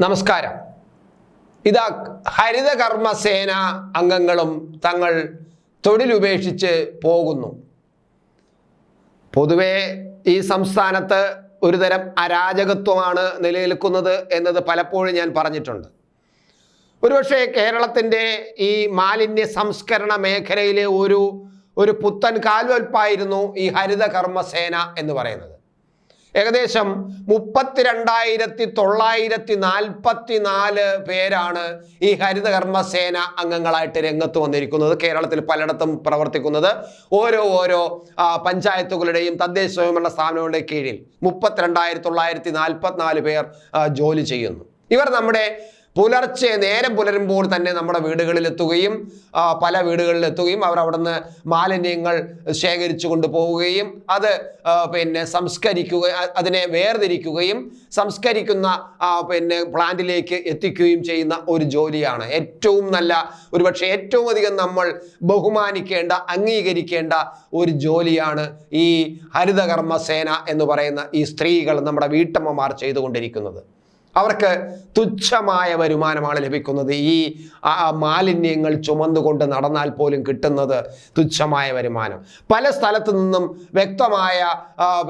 നമസ്കാരം. ഇതാ ഹരിതകർമ്മസേന അംഗങ്ങളും തങ്ങൾ തൊഴിലുപേക്ഷിച്ച് പോകുന്നു. പൊതുവെ ഈ സംസ്ഥാനത്ത് ഒരുതരം അരാജകത്വമാണ് നിലനിൽക്കുന്നത് എന്നത് പലപ്പോഴും ഞാൻ പറഞ്ഞിട്ടുണ്ട്. ഒരുപക്ഷെ കേരളത്തിന്റെ ഈ മാലിന്യ സംസ്കരണ മേഖലയിലെ ഒരു ഒരു പുത്തൻ കാൽവൽപ്പായിരുന്നു ഈ ഹരിതകർമ്മസേന എന്ന് പറയുന്നത്. ഏകദേശം മുപ്പത്തിരണ്ടായിരത്തി തൊള്ളായിരത്തി നാൽപ്പത്തി നാല് പേരാണ് ഈ ഹരിതകർമ്മസേന അംഗങ്ങളായിട്ട് രംഗത്ത് വന്നിരിക്കുന്നത്. കേരളത്തിൽ പലയിടത്തും പ്രവർത്തിക്കുന്നത് ഓരോ ഓരോ പഞ്ചായത്തുകളുടെയും തദ്ദേശ സ്വയംഭരണ സ്ഥാപനങ്ങളുടെ കീഴിൽ മുപ്പത്തിരണ്ടായിരത്തി തൊള്ളായിരത്തി നാൽപ്പത്തിനാല് പേർ ജോലി ചെയ്യുന്നു. ഇവർ നമ്മുടെ പുലർച്ചെ നേരം പുലരുമ്പോൾ തന്നെ നമ്മുടെ വീടുകളിൽ എത്തുകയും പല വീടുകളിൽ എത്തുകയും അവർ അവിടുന്ന് മാലിന്യങ്ങൾ ശേഖരിച്ചു കൊണ്ടുപോവുകയും അത് പിന്നെ സംസ്കരിക്കുക അതിനെ വേർതിരിക്കുകയും സംസ്കരിക്കുന്ന പിന്നെ പ്ലാന്റിലേക്ക് എത്തിക്കുകയും ചെയ്യുന്ന ഒരു ജോലിയാണ്. ഏറ്റവും നല്ല ഒരുപക്ഷെ ഏറ്റവും അധികം നമ്മൾ ബഹുമാനിക്കേണ്ട അംഗീകരിക്കേണ്ട ഒരു ജോലിയാണ് ഈ ഹരിതകർമ്മ സേന എന്ന് പറയുന്ന ഈ സ്ത്രീകൾ നമ്മുടെ വീട്ടമ്മമാർ ചെയ്തുകൊണ്ടിരിക്കുന്നത്. അവർക്ക് തുച്ഛമായ വരുമാനമാണ് ലഭിക്കുന്നത്. ഈ മാലിന്യങ്ങൾ ചുമന്നുകൊണ്ട് നടന്നാൽ പോലും കിട്ടുന്നത് തുച്ഛമായ വരുമാനം. പല സ്ഥലത്തു നിന്നും വ്യക്തമായ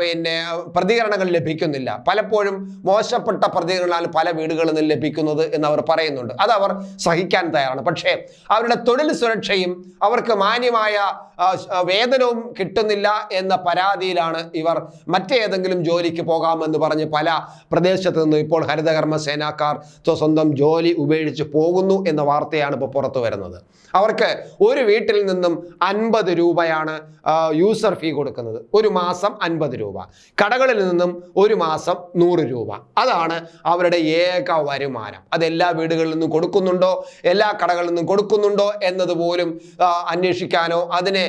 പിന്നെ പ്രതികരണങ്ങൾ ലഭിക്കുന്നില്ല. പലപ്പോഴും മോശപ്പെട്ട പ്രതികരണങ്ങളാണ് പല വീടുകളിൽ നിന്ന് ലഭിക്കുന്നത് എന്നവർ പറയുന്നുണ്ട്. അത് അവർ സഹിക്കാൻ തയ്യാറാണ്. പക്ഷേ അവരുടെ തൊഴിൽ സുരക്ഷയും അവർക്ക് മാന്യമായ വേതനവും കിട്ടുന്നില്ല എന്ന പരാതിയിലാണ് ഇവർ മറ്റേതെങ്കിലും ജോലിക്ക് പോകാമെന്ന് പറഞ്ഞ് പല പ്രദേശത്ത് നിന്നും ഇപ്പോൾ ഹരിതകർമ്മ സേനാക്കാർ സ്വ- സ്വന്തം ജോലി ഉപേക്ഷിച്ച് പോകുന്നു എന്ന വാർത്തയാണ് ഇപ്പോൾ പുറത്തു വരുന്നത്. അവർക്ക് ഒരു വീട്ടിൽ നിന്നും അൻപത് രൂപയാണ് യൂസർ ഫീ കൊടുക്കുന്നത്. ഒരു മാസം അൻപത് രൂപ. കടകളിൽ നിന്നും ഒരു മാസം നൂറ് രൂപ. അതാണ് അവരുടെ ഏക വരുമാനം. അതെല്ലാ വീടുകളിൽ നിന്നും കൊടുക്കുന്നുണ്ടോ? എല്ലാ കടകളിൽ നിന്നും കൊടുക്കുന്നുണ്ടോ എന്നത് പോലും അന്വേഷിക്കാനോ അതിനെ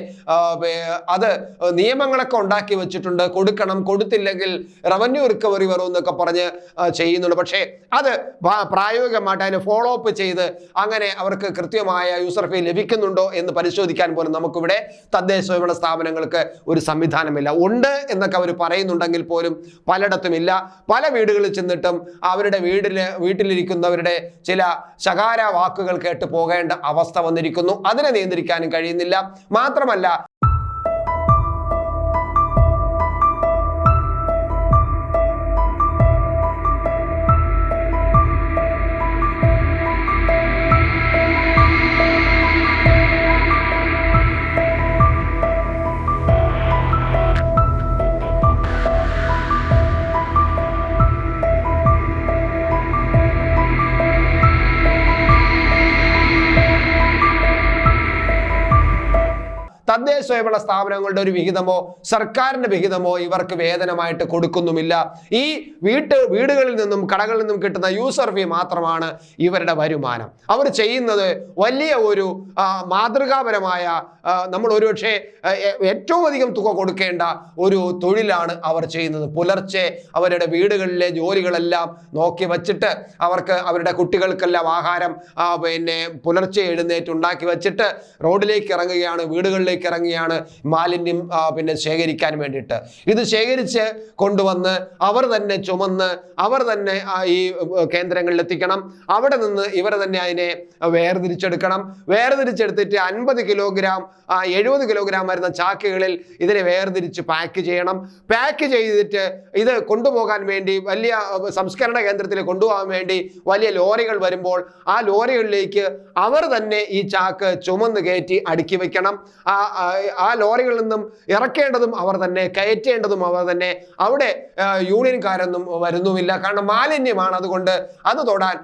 അത് നിയമങ്ങളൊക്കെ ഉണ്ടാക്കി വെച്ചിട്ടുണ്ട്. കൊടുക്കണം കൊടുത്തില്ലെങ്കിൽ റവന്യൂ റിക്കവറി വരും എന്നൊക്കെ പറഞ്ഞ് ചെയ്യുന്നുണ്ട്. പക്ഷേ അത് ഭ- പ്രായോഗികമായിട്ട് അതിനെ ഫോളോ അപ്പ് ചെയ്ത് അങ്ങനെ അവർക്ക് കൃത്യമായ യൂസർ ഫീ ലഭിക്കുന്നുണ്ടോ എന്ന് പരിശോധിക്കാൻ പോലും നമുക്കിവിടെ തദ്ദേശ സ്വയംഭരണ സ്ഥാപനങ്ങൾക്ക് ഒരു സംവിധാനമില്ല. ഉണ്ട് എന്നൊക്കെ അവർ പറയുന്നുണ്ടെങ്കിൽ പോലും പലയിടത്തും ഇല്ല. പല വീടുകളിൽ ചെന്നിട്ടും അവരുടെ വീട്ടിൽ വീട്ടിലിരിക്കുന്നവരുടെ ചില ശകാര വാക്കുകൾ കേട്ട് പോകേണ്ട അവസ്ഥ വന്നിരിക്കുന്നു. അതിനെ നിയന്ത്രിക്കാനും കഴിയുന്നില്ല. മാത്രമല്ല തദ്ദേശ സ്വയംഭരണ സ്ഥാപനങ്ങളുടെ ഒരു വിഹിതമോ സർക്കാരിന്റെ വിഹിതമോ ഇവർക്ക് വേതനമായിട്ട് കൊടുക്കുന്നുമില്ല. ഈ വീട്ട് വീടുകളിൽ നിന്നും കടകളിൽ നിന്നും കിട്ടുന്ന യൂസർ ഫീ മാത്രമാണ് ഇവരുടെ വരുമാനം. അവർ ചെയ്യുന്നത് വലിയ ഒരു മാതൃകാപരമായ നമ്മൾ ഒരുപക്ഷെ ഏറ്റവും അധികം തുക കൊടുക്കേണ്ട ഒരു തൊഴിലാണ് അവർ ചെയ്യുന്നത്. പുലർച്ചെ അവരുടെ വീടുകളിലെ ജോലികളെല്ലാം നോക്കി വച്ചിട്ട് അവർക്ക് അവരുടെ കുട്ടികൾക്കെല്ലാം ആഹാരം പിന്നെ പുലർച്ചെ എഴുന്നേറ്റ് ഉണ്ടാക്കി വെച്ചിട്ട് റോഡിലേക്ക് ഇറങ്ങുകയാണ് വീടുകളിലേക്ക് ഇറങ്ങുകയാണ് മാലിന്യം പിന്നെ ശേഖരിക്കാൻ വേണ്ടിയിട്ട്. ഇത് ശേഖരിച്ച് കൊണ്ടുവന്ന് അവർ തന്നെ ചുമന്ന് അവർ തന്നെ ഈ കേന്ദ്രങ്ങളിൽ എത്തിക്കണം. അവിടെ നിന്ന് ഇവർ തന്നെ അതിനെ വേർതിരിച്ചെടുക്കണം. വേർതിരിച്ചെടുത്തിട്ട് അൻപത് കിലോഗ്രാം എഴുപത് കിലോഗ്രാം വരുന്ന ചാക്കുകളിൽ ഇതിനെ വേർതിരിച്ച് പാക്ക് ചെയ്യണം. പാക്ക് ചെയ്തിട്ട് ഇത് കൊണ്ടുപോകാൻ വേണ്ടി വലിയ സംസ്കരണ കേന്ദ്രത്തിൽ കൊണ്ടുപോകാൻ വേണ്ടി വലിയ ലോറികൾ വരുമ്പോൾ ആ ലോറികളിലേക്ക് അവർ തന്നെ ഈ ചാക്ക് ചുമന്ന് കയറ്റി അടുക്കി വെക്കണം. ആ ലോറികളിൽ നിന്നും ഇറക്കേണ്ടതും അവർ തന്നെ കയറ്റേണ്ടതും അവർ തന്നെ അവിടെ യൂണിയൻകാരൊന്നും വരുന്നുമില്ല. കാരണം മാലിന്യമാണ് അതുകൊണ്ട് അത് തൊടാൻ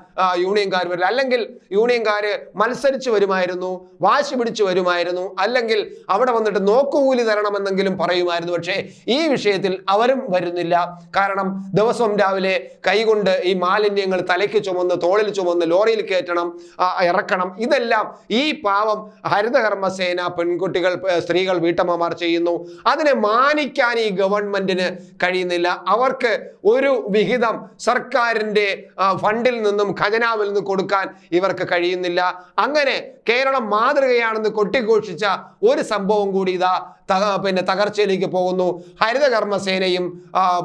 യൂണിയൻകാർ വരില്ല. അല്ലെങ്കിൽ യൂണിയൻകാർ മത്സരിച്ച് വരുമായിരുന്നു വാശി പിടിച്ച് വരുമായിരുന്നു അല്ലെങ്കിൽ അവിടെ വന്നിട്ട് നോക്കുകൂലി തരണമെന്നെങ്കിലും പറയുമായിരുന്നു. പക്ഷേ ഈ വിഷയത്തിൽ അവരും വരുന്നില്ല. കാരണം ദിവസം രാവിലെ കൈകൊണ്ട് ഈ മാലിന്യങ്ങൾ തലയ്ക്ക് ചുമന്ന് തോളിൽ ചുമന്ന് ലോറിയിൽ കയറ്റണം ഇറക്കണം. ഇതെല്ലാം ഈ പാവം ഹരിതകർമ്മസേന പെൺകുട്ടികൾ സ്ത്രീകൾ വീട്ടമ്മമാർ ചെയ്യുന്നു. അതിനെ മാനിക്കാൻ ഈ ഗവൺമെന്റിന് കഴിയുന്നില്ല. അവർക്ക് ഒരു വിഹിതം സർക്കാരിന്റെ ഫണ്ടിൽ നിന്നും ഖജനാവിൽ നിന്ന് കൊടുക്കാൻ ഇവർക്ക് കഴിയുന്നില്ല. അങ്ങനെ കേരളം മാതൃകയാണെന്ന് കൊട്ടിഘോഷിച്ച ഒരു സംഭവം കൂടി ഇതാ തക പിന്നെ തകർച്ചയിലേക്ക് പോകുന്നു. ഹരിതകർമ്മസേനയും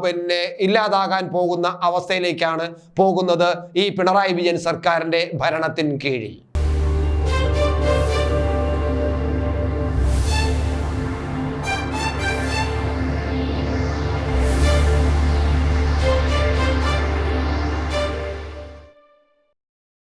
പിന്നെ ഇല്ലാതാകാൻ പോകുന്ന അവസ്ഥയിലേക്കാണ് പോകുന്നത് ഈ പിണറായി വിജയൻ സർക്കാരിന്റെ ഭരണത്തിൻ കീഴിൽ.